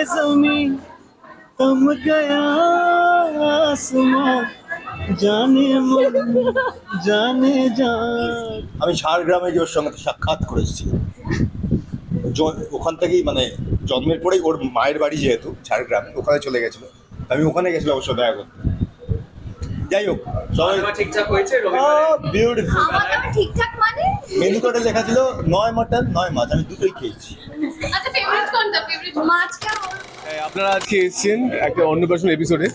जमीन थम गया आसमां जाने मन जाने जा আমি ঝাড়গ্রামে গিয়ে ওর সঙ্গে সাক্ষাৎ করেছি জ- ওখান থেকেই মানে জন্মের পরেই ওর মায়ের বাড়ি যেহেতু ঝাড়গ্রামে ওখানে চলে গেছিলো আমি ওখানে গেছিলাম অবশ্য দেখা করতে যাই হোক সবাই খাওয়া ঠিকঠাক হয়েছে রবিবারে বিউটিফুল খাওয়া দাওয়া ঠিকঠাক মানে মেনু কার্ডে লেখা ছিল নয় মাটন নয় মাছ আমি দুটোই খেয়েছি আচ্ছা ফেভারিট কোনটা ফেভারিট মাছটা হ্যাঁ, আপনারা আজকে এসেছেন একটা অন্নপ্রাশন এপিসোডে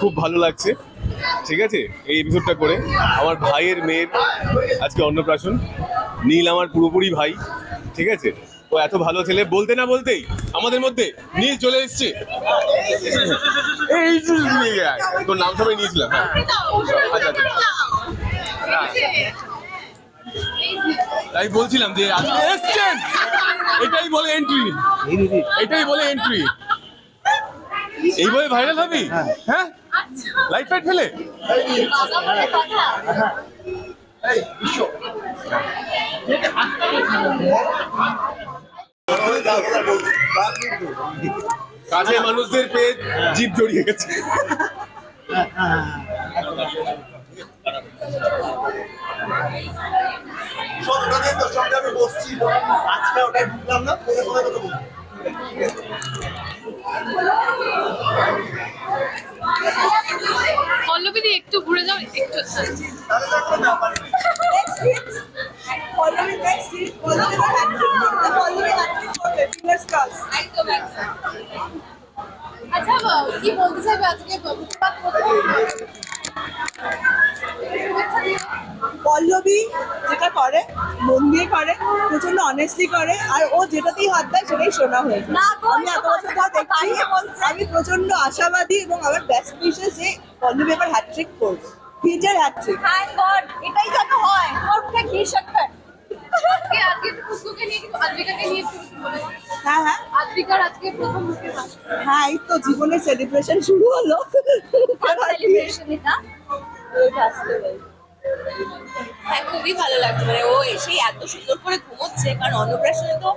খুব ভালো লাগছে। ঠিক আছে? এই এপিসোডটা করে আমার ভাইয়ের মেয়ের আজকে অন্নপ্রাশন। নীল আমার পুরোপুরি ভাই। ঠিক আছে? ও এত ভালো ছেলে। বলতে না বলতেই আমাদের মধ্যে নীল চলে এসছে। এই। তোর নাম সবাই নিয়েছিলাম হ্যাঁ। আচ্ছা আচ্ছা। আমি বলছিলাম যে আজকে এসছেন। এটাই বলে এন্ট্রি এটাই বলে এন্ট্রি এই বলে ভাইরাল হবি? হ্যাঁ। লাইট ফাইট ফেলে কাজে মানুষদের পেয়ে জিপ জড়িয়ে গেছে। বসছি আজকে ওটাই ঢুকলাম না ফোনে ফোনে কথা বলছি পল্লবীদি একটু ঘুরে যাও একটু। আচ্ছা কি বলতে চাইবে আজকে? প্রথম পল্লবী যেটা করে মন দিয়ে করে প্রচণ্ড অনেস্টলি করে আর ও যেটাতেই হাত দেয় সেটাই শোনা হয়ে আমি এত বছর ধর দেখছি আমি প্রচণ্ড আশাবাদী এবং আমার বেস্ট উইশেস যে পল্লবী এবার হ্যাট্রিক করবে। ফিজার হ্যাট্রিক এটাই যেন হয়। তোর মুখে ঘি হ্যাঁ হ্যাঁ। হ্যাঁ এই তো জীবনের সেলিব্রেশন শুরু হলো। হ্যাঁ খুবই ভালো লাগছে। মানে ও এসেই এত সুন্দর করে ঘুমোচ্ছে কারণ অন্নপ্রাশনে তো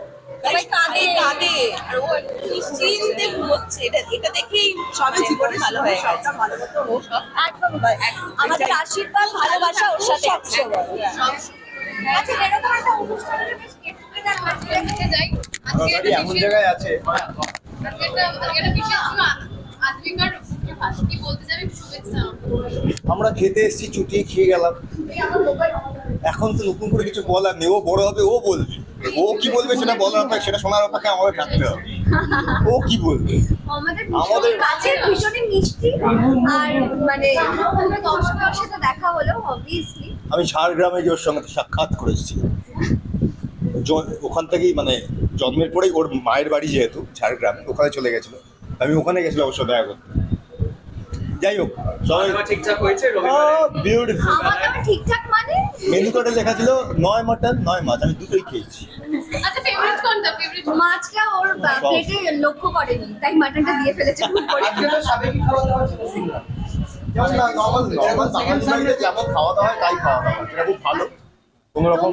সবাই কাঁদে। কাঁদে। আর ও একটু নিশ্চিন্তে ঘুমোচ্ছে। এটা এটা দেখেই সবে জীবনে ভালো হয়ে গেছে। আমাদের আশীর্বাদ ভালোবাসা ওর সাথে। আছে আচ্ছা এমন জায়গায় আছে? আমরা খেতে এসেছি চুটিয়ে খেয়ে গেলাম। এখন তো নতুন করে কিছু বলার নেই ও বড় হবে ও বলবে। ও কি বলবে সেটা বলার অপেক্ষা সেটা শোনার অপেক্ষা আমাদের থাকতে হবে। ও কি বলবে? আমাদের ভীষণই মিষ্টি আর মানে দর্শকের সাথে দেখা হলো অবভিয়াসলি আমি ঝাড়গ্রামে গিয়ে ওর সঙ্গে সাক্ষাৎ করেছি ওখান থেকেই মানে জন্মের পরেই ওর মায়ের বাড়ি যেহেতু ঝাড়গ্রামে ওখানে চলে গেছিল। আমি ওখানে গেছিলাম অবশ্য দেখা করতে। যাই হোক সবাই ঠিকঠাক হয়েছে বিউটিফুল ঠিকঠাক মানে? মেনু কার্ডে লেখা ছিল নয় মাটন নয় মাছ আমি দুটোই খেয়েছি। আচ্ছা ফেভারিট কোনটা? ফেভারিট মাছটা ওর প্লেটে লক্ষ্য করেনি তাই মাটনটা দিয়ে ফেলেছে যেমন খাওয়া দাওয়া তাই খাওয়া দাওয়া খুব ভালো। কোনো রকম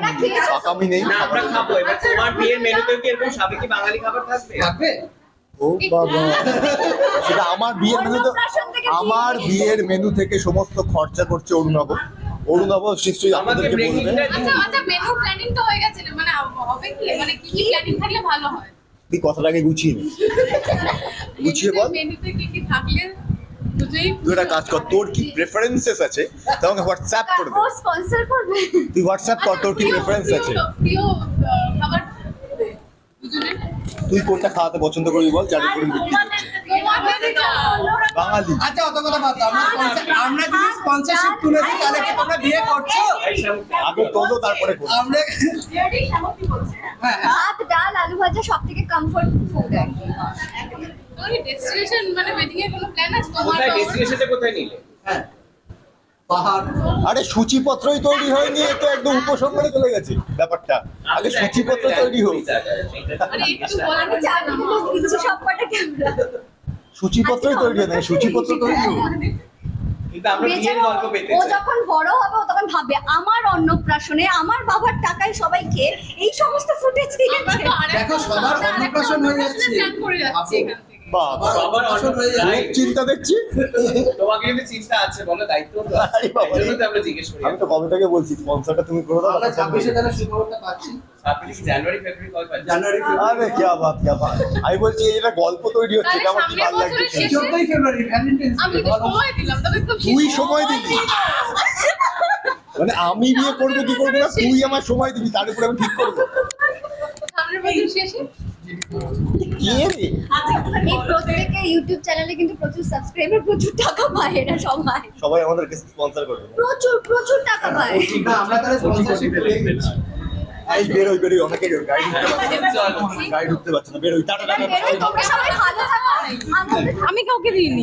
সাকামি নেই। না আমরা খাব। এবার তোমার বিয়ের মেনুতেও কি এরকম সাবেকি বাঙালি খাবার থাকবে? থাকবে? ও বাবা। সেটা আমার বিয়ের মেনু তো আমার বিয়ের মেনু থেকে সমস্ত খরচা করছে অরুণাব অরুণাব নিশ্চয়ই আপনাদেরকে বলবে আচ্ছা আচ্ছা মেনু প্ল্যানিং তো হয়ে গেছে মানে হবে কি? মানে কি কি প্ল্যানিং থাকলে ভালো হয়? তুই কথাটাকে গুছিয়ে নে। গুছিয়ে বল। মেনুতে কি কি থাকলে একটা কাজ কর তোর কি প্রেফারেন্সেস আছে তা আমাকে হোয়াটসঅ্যাপ করে দে। স্পন্সর করবে? তুই হোয়াটসঅ্যাপ কর তোর কি প্রেফারেন্স আছে? তুই কোনটা খাওয়াতে পছন্দ করবি বল যাদের করে বিক্রি করছে বাঙালি। আচ্ছা অত কথা বাদ আমরা আমরা যদি স্পন্সরশিপ তুলে দিই তাহলে কি তোমরা বিয়ে করছ? আগে তোলো তারপরে করো আমরা হ্যাঁ ভাত ডাল আলু ভাজা সব থেকে কমফোর্ট ফুড ডেস্টিনেশন মানে ওয়েডিং এর কোনো প্ল্যান আছে? তোমার কোথায় ডেস্টিনেশনে কোথায় নিলে? পাহাড়। আরে সূচিপত্রই তৈরি হয়নি একদম উপসংহারে চলে গেছে ব্যাপারটা। আগে সূচিপত্র তৈরি হোক। সূচিপত্রই তৈরি হয় না সূচিপত্র তৈরি হোক। ও যখন বড় হবে ও তখন ভাববে আমার অন্নপ্রাশনে আমার বাবার টাকায় সবাইকে এই সমস্ত ফুটেজ দেখো সবার অন্নপ্রাশন হয়ে যাচ্ছে। চিন্তা দেখছি? তোমাকে চিন্তা আছে বলো দায়িত্ব আমরা জিজ্ঞেস করি। আমি তো কবে থেকে বলছি স্পন্সরটা তুমি করে দাও ছাব্বিশে তাহলে সুখবরটা পাচ্ছি। কি জানুয়ারি ফেব্রুয়ারি কবে জানুয়ারি আরে কি বাত কি বাত আমি বলছি এটা গল্প তৈরি হচ্ছে এটা আমার কি ভালো লাগছে চোদ্দই ফেব্রুয়ারি ভ্যালেন্টাইন্স আমি সময় দিলাম তবে খুব তুই সময় দিবি। মানে আমি বিয়ে করব কি করব না তুই আমার সময় দিবি তার উপরে আমি ঠিক করব। সামনের বছর শেষে? এই প্রত্যেকে ইউটিউব চ্যানেলে কিন্তু প্রচুর সাবস্ক্রাইবার প্রচুর টাকা পায় এরা সবাই। সবাই আমাদেরকে স্পন্সর করবে। প্রচুর প্রচুর টাকা পায়। না আমরা তাহলে স্পন্সরশিপ পেয়ে। বেরোই বেরোই অনেকে গাড়ি চলো গাড়ি ঢুকতে পারছে না। বেরোই টাটা টাটা। আমি কাউকে দিইনি।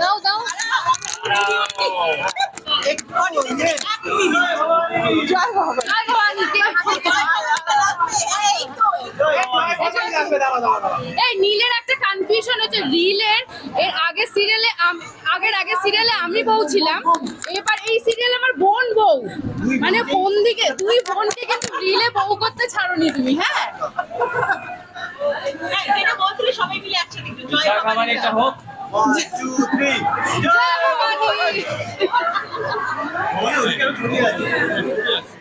দাও দাও জয় ভবানী এই নীলের একটা কনফিউশন হচ্ছে রিলের এর আগে সিরিয়ালে আগের আগে সিরিয়ালে আমি ছিলাম এবার এই সিরিয়াল আমার বোন বউ। মানে বোন দিকে দুই বোনকে কিন্তু রিলে বউ করতে ছাড়োনি তুমি হ্যাঁ? জয় ভবানী এটা হোক।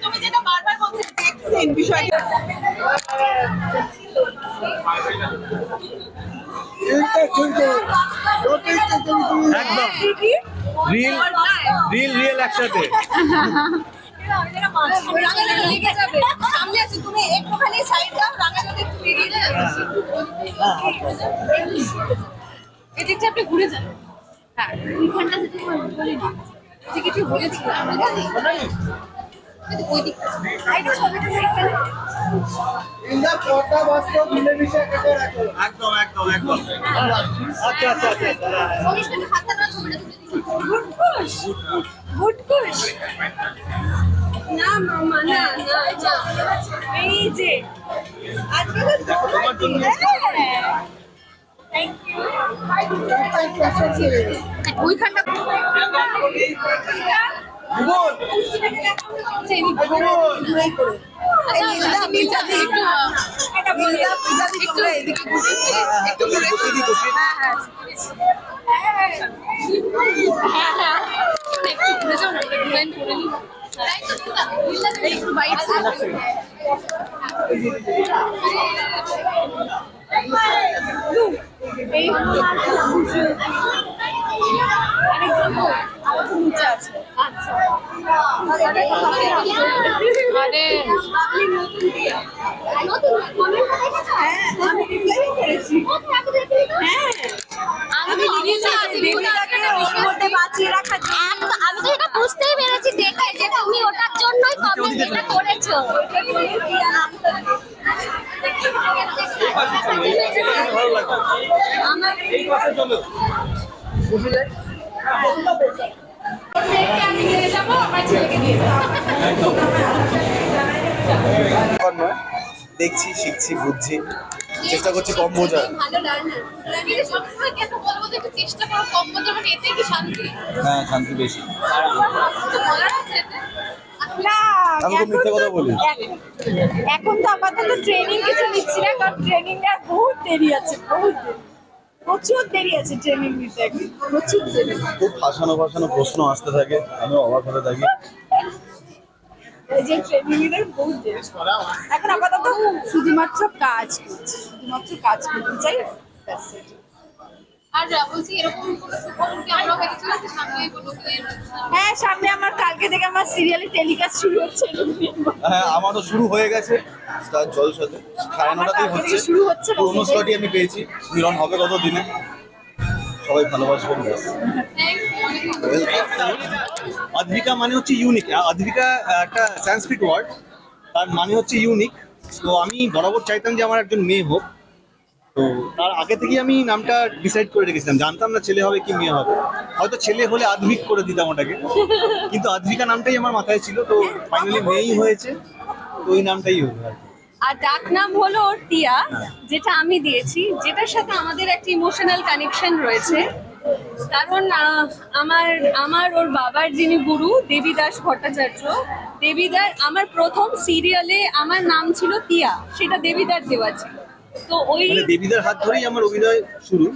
তুমি যেটা বারবার বলছিলে দেখছেন বিষয়টা। একদম রিল রিল রিয়েল একসাথে। এদিকটা আপনি ঘুরে যান হ্যাঁ ওইখানটা একদম একদম একদম। আচ্ছা আচ্ছা আচ্ছা। না মামা না না। এই যে আজকে তো তোমার দিন থ্যাংক ইউ ওইখানটা নীলটা দিয়ে আমি তো এটা বুঝতেই পেরেছি দেখে যে তুমি ওটার জন্যই কমেন্ট এটা করেছ আমার দেখছি শিখছি বুঝছি। চেষ্টা করছি কম বোঝার। বোঝা হ্যাঁ শান্তি বেশি। তো বলার আছে এতে না আমি তো মিথ্যে কথা বলি। এখন- তো আপাতত ট্রেনিং কিছু নিচ্ছি না কারণ ট্রেনিং এর বহুত দেরি আছে বহুত দেরি। প্রচুর দেরি আছে ট্রেনিং নিতে। প্রচুর দেরি। খুব ফাঁসানো ফাঁসানো প্রশ্ন আসতে থাকে আমি অবাক হতে থাকি। যে ট্রেনিং এর বহুত দেরি। এখন আপাতত শুধুমাত্র কাজ করছি শুধুমাত্র কাজ করতে চাই ব্যাস। আর বলছি এরকম হ্যাঁ সামনে আমার কালকে থেকে আমার সিরিয়ালে টেলিকাস্ট শুরু হচ্ছে। হ্যাঁ আমারও শুরু হয়ে গেছে। স্টার জলসাতে সাড়ে নটাতেই আমার হচ্ছে। শুরু হচ্ছে পুরোনো স্লটই আমি পেয়েছি। মিলন হবে কত দিনে সবাই ভালোবাসবেন ব্যাস। মানে হচ্ছে ইউনিক অদ্বিকা একটা সংস্কৃত ওয়ার্ড তার মানে হচ্ছে ইউনিক তো আমি বরাবর চাইতাম যে আমার একজন মেয়ে হোক। তো তার আগে থেকেই আমি নামটা ডিসাইড করে রেখেছিলাম। জানতাম না ছেলে হবে কি মেয়ে হবে। হয়তো ছেলে হলে আধভিক করে দিতাম ওটাকে। কিন্তু আধভিকা নামটাই আমার মাথায় ছিল তো ফাইনালি মেয়েই হয়েছে তো ওই নামটাই হলো আর কি। আর ডাক নাম হলো ওর টিয়া যেটা আমি দিয়েছি যেটার সাথে আমাদের একটা ইমোশনাল কানেকশন রয়েছে। কারণ আমার আমার ওর বাবার যিনি গুরু দেবীদাস ভট্টাচার্য দেবীদার আমার প্রথম সিরিয়ালে আমার নাম ছিল টিয়া সেটা দেবীদার দেওয়া ছিল। তো ওই মানে দেবীদার হাত ধরেই আমার অভিনয় শুরু।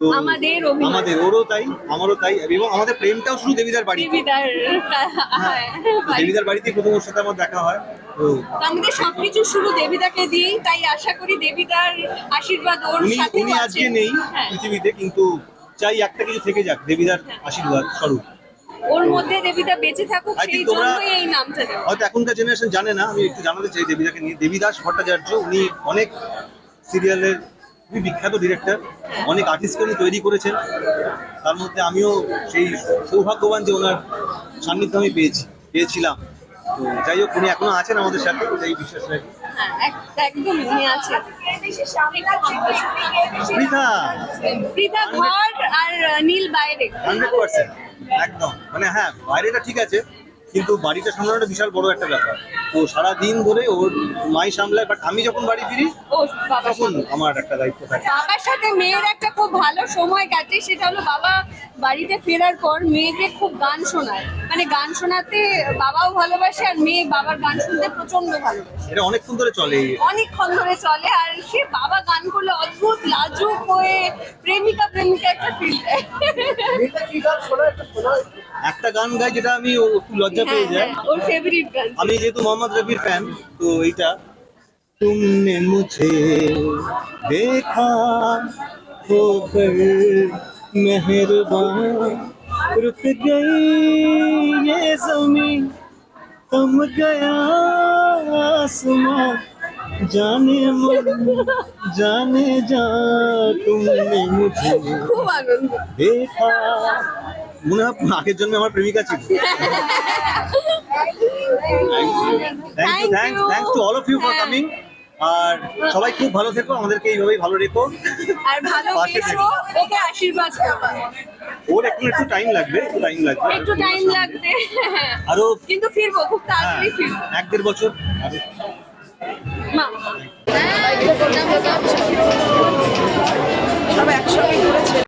তো আমাদের অভিনয়। আমাদের ওরও তাই আমারও তাই এবং আমাদের প্রেমটাও শুরু দেবীদার বাড়ি দেবীদার হ্যাঁ, দেবীদার বাড়িতে প্রথম ওর সাথে আমার দেখা হয়। তো আমাদের সবকিছু শুরু দেবীদাকে দিই তাই আশা করি দেবীদার আশীর্বাদ ওর উনি সাথে উনি আজকে নেই হ্যাঁ। পৃথিবীতে কিন্তু চাই একটা কিছু থেকে যাক দেবীদার আশীর্বাদ স্বরূপ। ওর মধ্যে দেবীদা বেঁচে থাকুক সেই জন্যই এই নামটা দেওয়া। হয়তো এখনকার জেনারেশন জানে না আমি একটু জানাতে চাই দেবীদাকে নিয়ে। দেবীদাস ভট্টাচার্য উনি অনেক সিরিয়ালের খুবই বিখ্যাত ডিরেক্টর অনেক আর্টিস্টকে উনি তৈরি করেছেন। তার মধ্যে আমিও সেই সৌভাগ্যবান যে ওনার সান্নিধ্য আমি পেয়েছি পেয়েছিলাম। তো যাই হোক উনি এখনও আছেন আমাদের সাথে এই বিশ্বাস রাখি। হ্যাঁ এক- একদমই উনি আছে পৃথা পৃথা ঘর আর নীল বাইরে। হান্ড্রেড পার্সেন্ট একদম। মানে হ্যাঁ বাইরেটা ঠিক আছে কিন্তু বাড়িটা সামলানোটা বিশাল বড় একটা ব্যাপার। তো সারা দিন ধরে ওর মাই সামলায় বাট আমি যখন বাড়ি ফিরি ও বাবা। তখন আমার একটা দায়িত্ব থাকে। বাবার সাথে মেয়ের একটা খুব ভালো সময় কাটে সেটা হলো বাবা বাড়িতে ফেরার পর মেয়েকে খুব গান শোনায়। মানে গান শোনাতে বাবাও ভালোবাসে আর মেয়ে বাবার গান শুনতে প্রচণ্ড ভালোবাসে। এটা অনেকক্ষণ ধরে চলে অনেকক্ষণ ধরে চলে আর সে বাবা গান করলে অদ্ভুত লাজুক হয়ে প্রেমিকা প্রেমিকা একটা ফিল একটা গান গাই যেটা আমি ও একটু লজ্জা পেয়ে যাই ওর ফেভারিট গান আমি যেহেতু মোহাম্মদ রবির ফ্যান তো এইটা तुमने मुझे देखा होकर मेहरबान रुक गई ये जमीन थम गया आसमां जाने मन जाने जा तुमने मुझे খুব আনন্দ দেখা মনে হয় আগের জন্য আমার প্রেমিকা ছিল। Thank Thank thanks to all of you for হ্যাঁ। কামিং আর সবাই খুব ভালো থেকো আমাদেরকে এইভাবেই ভালো রেখো। আর ভালোবেসো ওকে আশীর্বাদ করো। ওর একটু একটু টাইম লাগবে একটু টাইম লাগবে। একটু টাইম লাগবে। আরও কিন্তু ফিরবো খুব হ্যাঁ তাড়াতাড়ি ফিরবো। এক দেড় বছর আরও। মা। সব একসঙ্গে ঘুরেছে।